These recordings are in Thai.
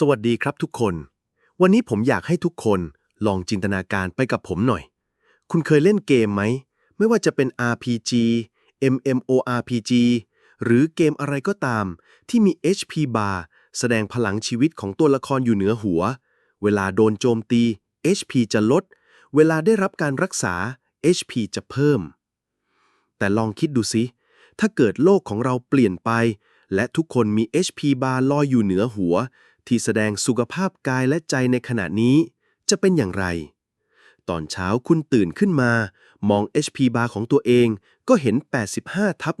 สวัสดีครับทุกคน วันนี้ผมอยากให้ทุกคนลองจินตนาการไปกับผมหน่อย คุณเคยเล่นเกมไหม ไม่ว่าจะเป็น RPG MMORPG หรือเกมอะไรก็ตาม ที่มี HP bar แสดงพลังชีวิตของตัวละครอยู่เหนือหัว เวลาโดนโจมตี HP จะลด เวลาได้รับการรักษา HP จะเพิ่ม แต่ลองคิดดูสิถ้าเกิดโลกของเราเปลี่ยนไป และทุกคนมี HP bar ลอยอยู่เหนือหัว ที่แสดงสุขภาพกายและใจในขณะนี้ จะเป็นอย่างไร ตอนเช้าคุณตื่นขึ้นมา มอง HP bar ของตัวเองก็เห็น 85ทับ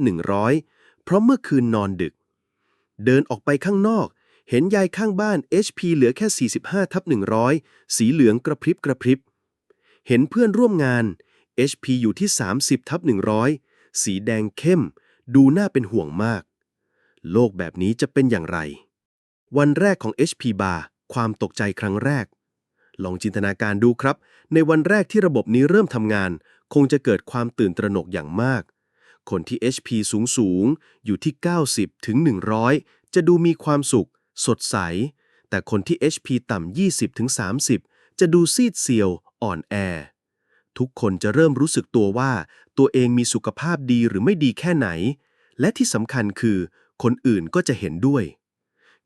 100 เพราะเมื่อคืนนอนดึก เดินออกไปข้างนอก เห็นยายข้างบ้าน HP เหลือแค่ 45ทับ100 สีเหลืองกระพริบกระพริบ เห็นเพื่อนร่วมงาน HP อยู่ที่ 30ทับ100 สีแดงเข้ม ดูน่าเป็นห่วงมาก โลกแบบนี้จะเป็นอย่างไร วันแรกของ HP bar ความตกใจครั้งแรก ลองจินตนาการดูครับ ในวันแรกที่ระบบนี้เริ่มทำงาน คงจะเกิดความตื่นตระหนกอย่างมาก คนที่ HP สูงสูงๆอยู่ที่ 90 ถึง 100 จะดูมีความสุข สดใส แต่คนที่ HP ต่ำ 20 ถึง 30 จะดูซีดเซียว อ่อนแอ ทุกคนจะเริ่มรู้สึกตัวว่า ตัวเองมีสุขภาพดีหรือไม่ดีแค่ไหน และที่สำคัญคือ คนอื่นก็จะเห็นด้วย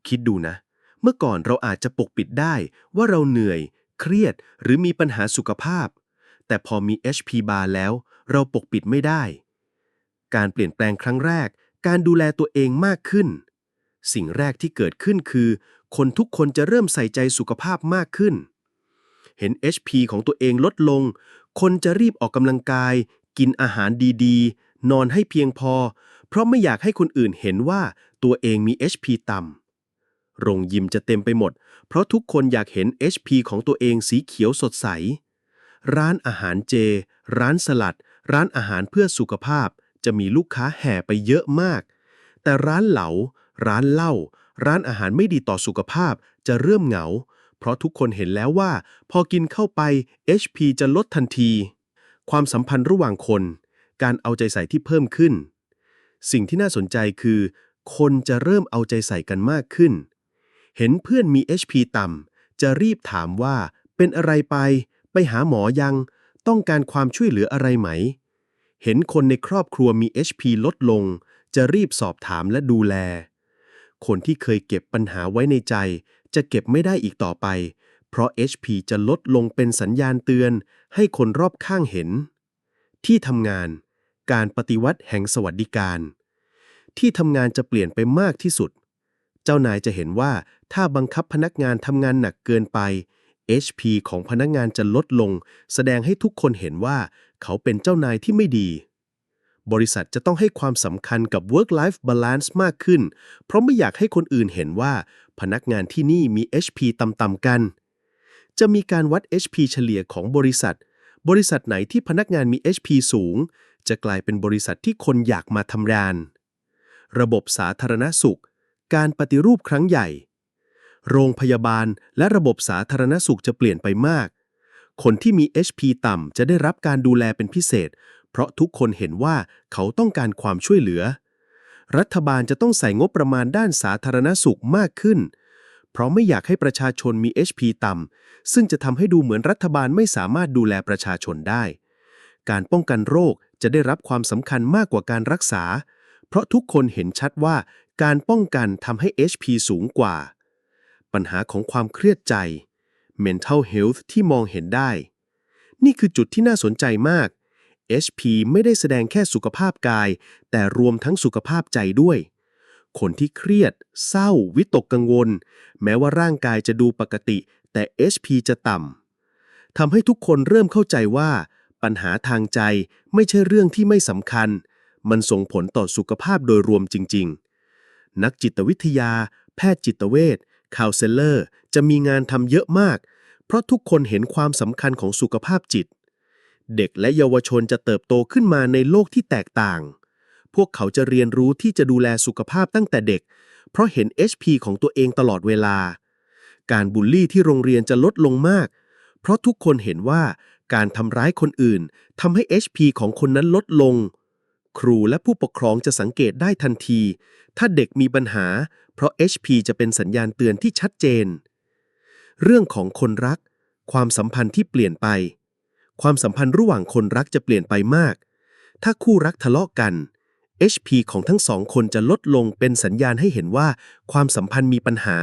คิดดูนะ เมื่อก่อนเราอาจจะปกปิดได้ว่าเราเหนื่อย เครียด หรือมีปัญหาสุขภาพ แต่พอมี HP bar แล้ว เราปกปิดไม่ได้ การเปลี่ยนแปลงครั้งแรก การดูแลตัวเองมากขึ้น สิ่งแรกที่เกิดขึ้นคือ คนทุกคนจะเริ่มใส่ใจสุขภาพมากขึ้น เห็น HP ของตัวเองลดลง คนจะรีบออกกำลังกาย กินอาหารดีๆ นอนให้เพียงพอ เพราะไม่อยากให้คนอื่นเห็นว่าตัวเองมี HP ต่ำ โรงยิมจะเต็มไปหมด เพราะทุกคนอยากเห็น HP ของตัวเองสีเขียวสดใส ร้านอาหารเจ ร้านสลัด ร้านอาหารเพื่อสุขภาพ จะมีลูกค้าแห่ไปเยอะมาก แต่ร้านเหลา ร้านเหล้า ร้านอาหารไม่ดีต่อสุขภาพจะเริ่มเหงา เพราะทุกคนเห็นแล้วว่า พอกินเข้าไป HP จะลดทันที ความสัมพันธ์ระหว่างคน การเอาใจใส่ที่เพิ่มขึ้น สิ่งที่น่าสนใจคือ คนจะเริ่มเอาใจใส่กันมากขึ้น เห็นเพื่อนมี HP ต่ำจะรีบถามว่าเป็นอะไรไป ไปหาหมอยัง ต้องการความช่วยเหลืออะไรไหม เห็นคนในครอบครัวมี HP ลดลง จะรีบสอบถามและดูแล คนที่เคยเก็บปัญหาไว้ในใจ จะเก็บไม่ได้อีกต่อไป เพราะ HP จะลดลงเป็นสัญญาณเตือน ให้คนรอบข้างเห็น ที่ทำงาน การปฏิวัติแห่งสวัสดิการ ที่ทำงานจะเปลี่ยนไปมากที่สุด เจ้านายจะเห็นว่าถ้าบังคับพนักงานทำงานหนักเกินไป HP ของพนักงานจะลดลง แสดงให้ทุกคนเห็นว่า เขาเป็นเจ้านายที่ไม่ดี บริษัทจะต้องให้ความสำคัญกับ work-life balance มากขึ้น เพราะไม่อยากให้คนอื่นเห็นว่า พนักงานที่นี่มี HP ต่ำๆกัน จะมีการวัด HP เฉลี่ยของบริษัท บริษัทไหนที่พนักงานมี HP สูง จะกลายเป็นบริษัทที่คนอยากมาทำงาน ระบบสาธารณสุข การปฏิรูปครั้งใหญ่ โรงพยาบาลและระบบสาธารณสุขจะเปลี่ยนไปมาก คนที่มี HP ต่ำจะได้รับการดูแลเป็นพิเศษ เพราะทุกคนเห็นว่าเขาต้องการความช่วยเหลือ รัฐบาลจะต้องใส่งบประมาณด้านสาธารณสุขมากขึ้น เพราะไม่อยากให้ประชาชนมี HP ต่ำซึ่งจะทำให้ดูเหมือนรัฐบาลไม่สามารถดูแลประชาชนได้ การป้องกันโรคจะได้รับความสำคัญมากกว่าการรักษา เพราะทุกคนเห็นชัดว่า การป้องกันทำให้ HP สูงกว่า ปัญหาของความเครียดใจ mental health ที่มองเห็นได้ นี่คือจุดที่น่าสนใจมาก HP ไม่ได้แสดงแค่สุขภาพกาย แต่รวมทั้งสุขภาพใจด้วย คนที่เครียด เศร้า วิตกกังวล แม้ว่าร่างกายจะดูปกติ แต่ HP จะต่ำทำให้ทุกคนเริ่มเข้าใจว่า ปัญหาทางใจไม่ใช่เรื่องที่ไม่สำคัญ มันส่งผลต่อสุขภาพโดยรวมจริง ๆ นักจิตวิทยา แพทย์จิตเวชคาวเซลเลอร์ จะมีงานทำเยอะมาก เพราะทุกคนเห็นความสำคัญของสุขภาพจิต เด็กและเยาวชนจะเติบโตขึ้นมาในโลกที่แตกต่าง พวกเขาจะเรียนรู้ที่จะดูแลสุขภาพตั้งแต่เด็ก เพราะเห็น HP ของตัวเองตลอดเวลา การบูลลี่ที่โรงเรียนจะลดลงมาก เพราะทุกคนเห็นว่าการทำร้ายคนอื่นทำให้ HP ของคนนั้นลดลง ครูและผู้ปกครองจะสังเกตได้ทันที ถ้าเด็กมีปัญหา เพราะ HP จะเป็นสัญญาณเตือนที่ชัดเจน เรื่องของคนรัก ความสัมพันธ์ที่เปลี่ยนไป ความสัมพันธ์ระหว่างคนรักจะเปลี่ยนไปมาก ถ้าคู่รักทะเลาะกัน HP ของทั้งสองคนจะลดลงเป็นสัญญาณให้เห็นว่า ความสัมพันธ์มีปัญหา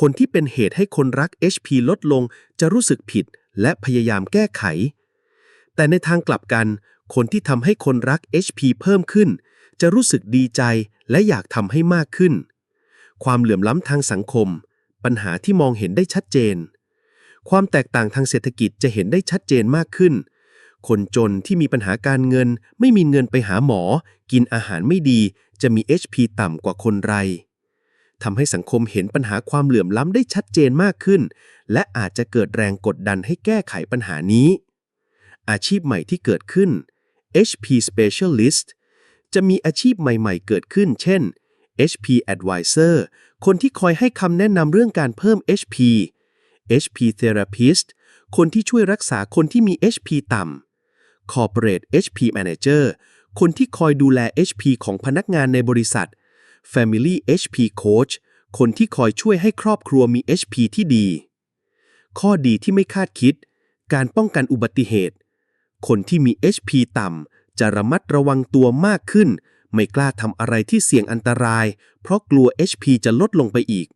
คนที่เป็นเหตุให้คนรัก HP ลดลงจะรู้สึกผิดและพยายามแก้ไข แต่ในทางกลับกัน คนที่ทำให้คนรัก HP เพิ่มขึ้น จะรู้สึกดีใจและอยากทำให้มากขึ้น ความเหลื่อมล้ำทางสังคม ปัญหาที่มองเห็นได้ชัดเจน ความแตกต่างทางเศรษฐกิจจะเห็นได้ชัดเจนมากขึ้น คนจนที่มีปัญหาการเงิน ไม่มีเงินไปหาหมอ กินอาหารไม่ดี จะมี HP ต่ำกว่าคนไรทำให้สังคมเห็นปัญหาความเหลื่อมล้ำได้ชัดเจนมากขึ้น และอาจจะเกิดแรงกดดันให้แก้ไขปัญหานี้ อาชีพใหม่ที่เกิดขึ้น HP Specialist จะมีอาชีพใหม่ๆ เกิดขึ้น เช่น HP Advisor คนที่คอยให้คำแนะนำเรื่องการเพิ่ม HP HP Therapist คนที่ช่วยรักษาคนที่มี HP ต่ำ Corporate HP Manager คนที่คอยดูแล HP ของพนักงานในบริษัท Family HP Coach คนที่คอยช่วยให้ครอบครัวมี HP ที่ดี ข้อดีที่ไม่คาดคิด การป้องกันอุบัติเหตุ คนที่มี HP ต่ำจะระมัดระวังตัวมากขึ้น ไม่กล้าทำอะไรที่เสี่ยงอันตราย เพราะกลัว HP จะลดลงไปอีก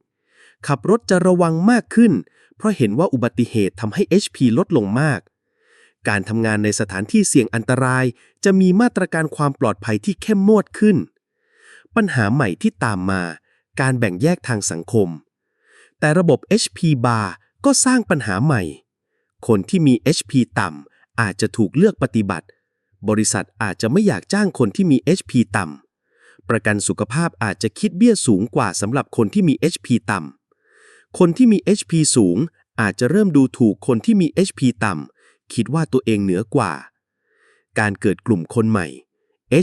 ขับรถจะระวังมากขึ้น เพราะเห็นว่าอุบัติเหตุทำให้ HP ลดลงมาก การทำงานในสถานที่เสี่ยงอันตราย จะมีมาตรการความปลอดภัยที่เข้มงวดขึ้น ปัญหาใหม่ที่ตามมา การแบ่งแยกทางสังคม แต่ระบบ HP bar ก็สร้างปัญหาใหม่ คนที่มี HP ต่ำ อาจจะถูกเลือกปฏิบัติ บริษัทอาจจะไม่อยากจ้างคนที่มี HP ต่ำ ประกันสุขภาพอาจจะคิดเบี้ยสูงกว่าสำหรับคนที่มี HP ต่ำ คนที่มี HP สูงอาจจะเริ่มดูถูกคนที่มี HP ต่ำ คิดว่าตัวเองเหนือกว่า การเกิดกลุ่มคนใหม่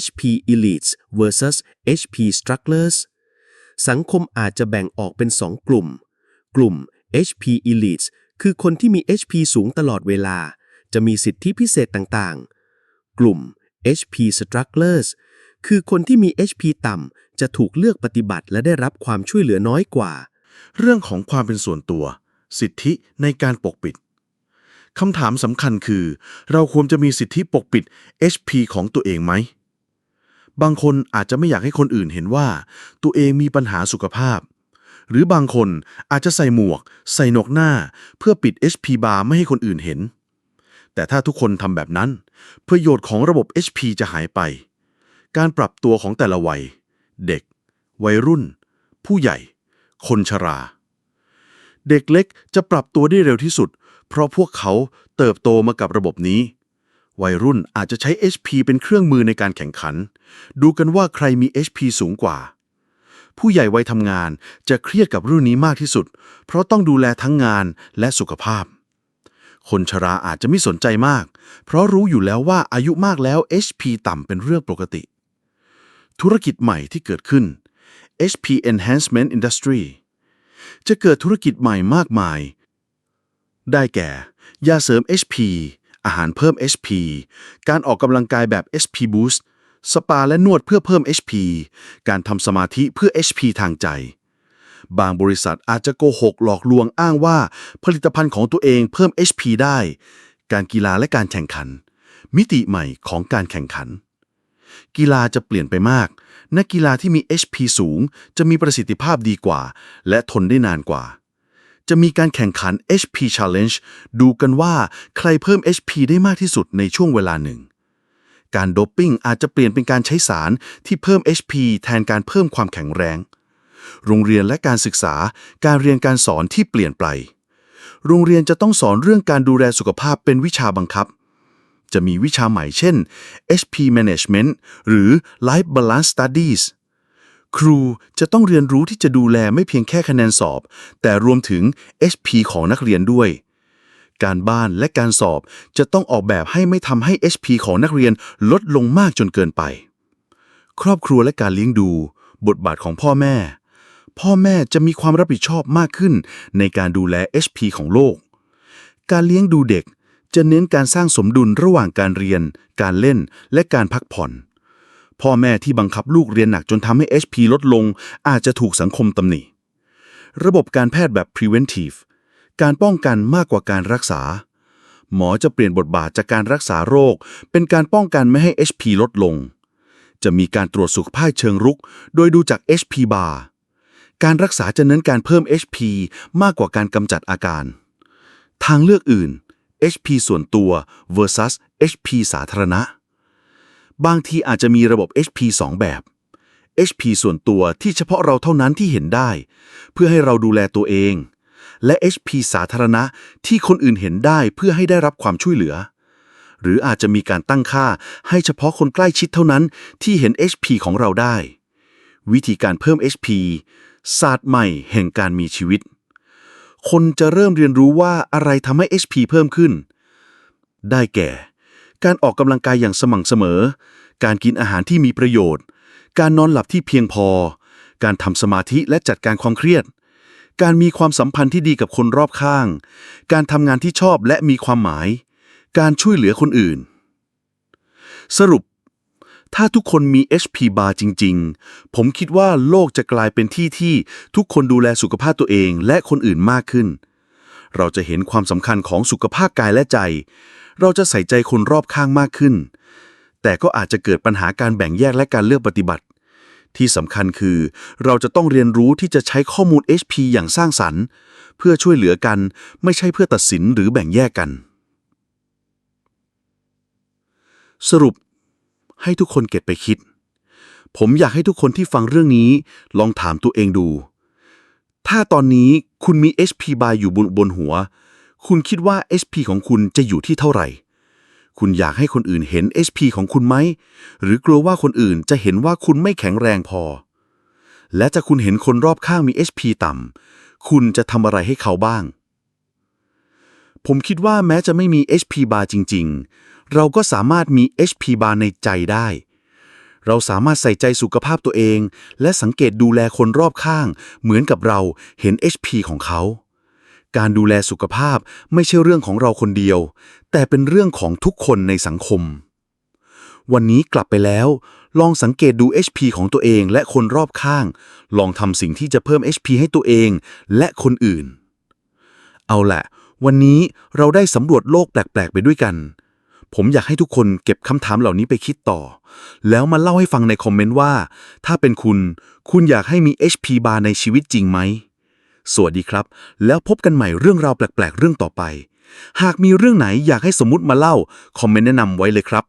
HP Elites versus HP Strugglers สังคมอาจจะแบ่งออกเป็นสองกลุ่ม กลุ่ม HP Elites คือคนที่มี HP สูงตลอดเวลา จะมีสิทธิพิเศษต่างๆ กลุ่ม HP Strugglers คือคนที่มี HP ต่ำจะถูกเลือกปฏิบัติและได้รับความช่วยเหลือน้อยกว่า เรื่องของความเป็นส่วนตัว สิทธิในการปกปิดคำถามสำคัญคือ เราควรจะมีสิทธิปกปิด HP ของตัวเองไหม บางคนอาจจะไม่อยากให้คนอื่นเห็นว่า ตัวเองมีปัญหาสุขภาพ หรือบางคนอาจจะใส่หมวก ใส่หนวกหน้า เพื่อปิด HP bar ไม่ให้คนอื่นเห็น แต่ถ้าทุกคนทำแบบนั้น ประโยชน์ของระบบ HP จะหายไป การปรับตัวของแต่ละวัย เด็ก วัยรุ่น ผู้ใหญ่ คนชรา เด็กเล็กจะปรับตัวได้เร็วที่สุด เพราะพวกเขาเติบโตมากับระบบนี้ วัยรุ่นอาจจะใช้ HP เป็นเครื่องมือในการแข่งขัน ดูกันว่าใครมี HP สูงกว่า ผู้ใหญ่วัยทำงานจะเครียดกับเรื่องนี้มากที่สุด เพราะต้องดูแลทั้งงานและสุขภาพ คนชราอาจจะไม่สนใจมาก เพราะรู้อยู่แล้วว่าอายุมากแล้ว HP ต่ำเป็นเรื่องปกติ ธุรกิจใหม่ที่เกิดขึ้น HP Enhancement Industry จะเกิดธุรกิจใหม่มากมาย ได้แก่ ยาเสริม HP อาหารเพิ่ม HP การออกกำลังกายแบบ HP Boost สปาและนวดเพื่อเพิ่ม HP การทำสมาธิเพื่อ HP ทางใจ บางบริษัทอาจจะโกหกหลอกลวงอ้างว่า ผลิตภัณฑ์ของตัวเองเพิ่ม HP ได้ การกีฬาและการแข่งขัน มิติใหม่ของการแข่งขัน กีฬาจะเปลี่ยนไปมาก นักกีฬาที่มี HP สูง จะมีประสิทธิภาพดีกว่า และทนได้นานกว่า จะมีการแข่งขัน HP Challenge ดูกันว่าใครเพิ่ม HP ได้มากที่สุดในช่วงเวลาหนึ่งการโดปปิ้งอาจจะเปลี่ยนเป็นการใช้สารที่เพิ่ม HP แทนการเพิ่มความแข็งแรง โรงเรียนและการศึกษา การเรียนการสอนที่เปลี่ยนไป โรงเรียนจะต้องสอนเรื่องการดูแลสุขภาพเป็นวิชาบังคับ จะมีวิชาใหม่เช่น HP Management หรือ Life Balance Studies ครูจะต้องเรียนรู้ที่จะดูแลไม่เพียงแค่คะแนนสอบ แต่รวมถึง HP ของนักเรียนด้วย การบ้านและการสอบจะต้องออกแบบให้ไม่ทำให้ HP ของนักเรียนลดลงมากจนเกินไป ครอบครัวและการเลี้ยงดู บทบาทของพ่อแม่ พ่อแม่จะมีความรับผิดชอบมากขึ้น ในการดูแล HP ของโลก การเลี้ยงดูเด็กจะเน้นการสร้างสมดุลระหว่างการเรียน การเล่น และการพักผ่อน พ่อแม่ที่บังคับลูกเรียนหนักจนทำให้ HP ลดลง อาจจะถูกสังคมตำหนิ ระบบการแพทย์แบบ preventive การป้องกันมากกว่าการรักษา หมอจะเปลี่ยนบทบาทจากการรักษาโรค เป็นการป้องกันไม่ให้ HP ลดลง จะมีการตรวจสุขภาพเชิงรุก โดยดูจาก HP bar การรักษาจะเน้นการเพิ่ม HP มากกว่าการกำจัดอาการ ทางเลือกอื่น HP ส่วนตัว versus HP สาธารณะ บางทีอาจจะมีระบบ HP 2 แบบ HP ส่วนตัวที่เฉพาะเราเท่านั้นที่เห็นได้ เพื่อให้เราดูแลตัวเอง และ HP สาธารณะที่คนอื่นเห็นได้เพื่อให้ได้รับความช่วยเหลือ หรืออาจจะมีการตั้งค่าให้เฉพาะคนใกล้ชิดเท่านั้นที่เห็น HP ของเราได้ วิธีการเพิ่ม HP ศาสตร์ใหม่แห่งการมีชีวิต คนจะเริ่มเรียนรู้ว่าอะไรทำให้ HP เพิ่มขึ้น ได้แก่ การออกกำลังกายอย่างสม่ำเสมอ การกินอาหารที่มีประโยชน์ การนอนหลับที่เพียงพอ การทำสมาธิและจัดการความเครียด การมีความสัมพันธ์ที่ดีกับคนรอบข้าง การทำงานที่ชอบและมีความหมาย การช่วยเหลือคนอื่น สรุป ถ้าทุกคนมี HP bar จริง ๆ ผมคิดว่าโลกจะกลายเป็นที่ที่ทุกคนดูแลสุขภาพตัวเองและคนอื่นมากขึ้น เราจะเห็นความสำคัญของสุขภาพกายและใจ เราจะใส่ใจคนรอบข้างมากขึ้น แต่ก็อาจจะเกิดปัญหาการแบ่งแยกและการเลือกปฏิบัติ ที่สำคัญคือเราจะต้องเรียนรู้ที่จะใช้ข้อมูล HP อย่างสร้างสรรค์ เพื่อช่วยเหลือกัน ไม่ใช่เพื่อตัดสินหรือแบ่งแยกกันสรุป ให้ทุกคนเก็บไปคิด ผมอยากให้ทุกคนที่ฟังเรื่องนี้ ลองถามตัวเองดู ถ้าตอนนี้คุณมี HP bar อยู่บนบนหัว คุณคิดว่า HP ของคุณจะอยู่ที่เท่าไหร่ คุณอยากให้คนอื่นเห็น HP ของคุณไหม หรือกลัวว่าคนอื่นจะเห็นว่าคุณไม่แข็งแรงพอ และจะคุณเห็นคนรอบข้างมี HP ต่ำคุณจะทำอะไรให้เขาบ้าง ผมคิดว่าแม้จะไม่มี HP bar จริง ๆ เราก็สามารถมี HP bar ในใจได้ เราสามารถใส่ใจสุขภาพตัวเอง และสังเกตดูแลคนรอบข้าง เหมือนกับเราเห็น HP ของเขา การดูแลสุขภาพไม่ใช่เรื่องของเราคนเดียว แต่เป็นเรื่องของทุกคนในสังคม วันนี้กลับไปแล้ว ลองสังเกตดู HP ของตัวเองและคนรอบข้าง ลองทำสิ่งที่จะเพิ่ม HP ให้ตัวเองและคนอื่น เอาแหละ วันนี้เราได้สำรวจโลกแปลก ๆ ไปด้วยกัน ผมอยากให้ทุกคนเก็บคำถามเหล่านี้ไปคิดต่อ แล้วมาเล่าให้ฟังในคอมเมนต์ว่า ถ้าเป็นคุณ คุณอยากให้มี HP bar ในชีวิตจริงไหม สวัสดีครับ แล้วพบกันใหม่เรื่องราวแปลก ๆ เรื่องต่อไป หากมีเรื่องไหนอยากให้สมมุติมาเล่า คอมเมนต์แนะนำไว้เลยครับ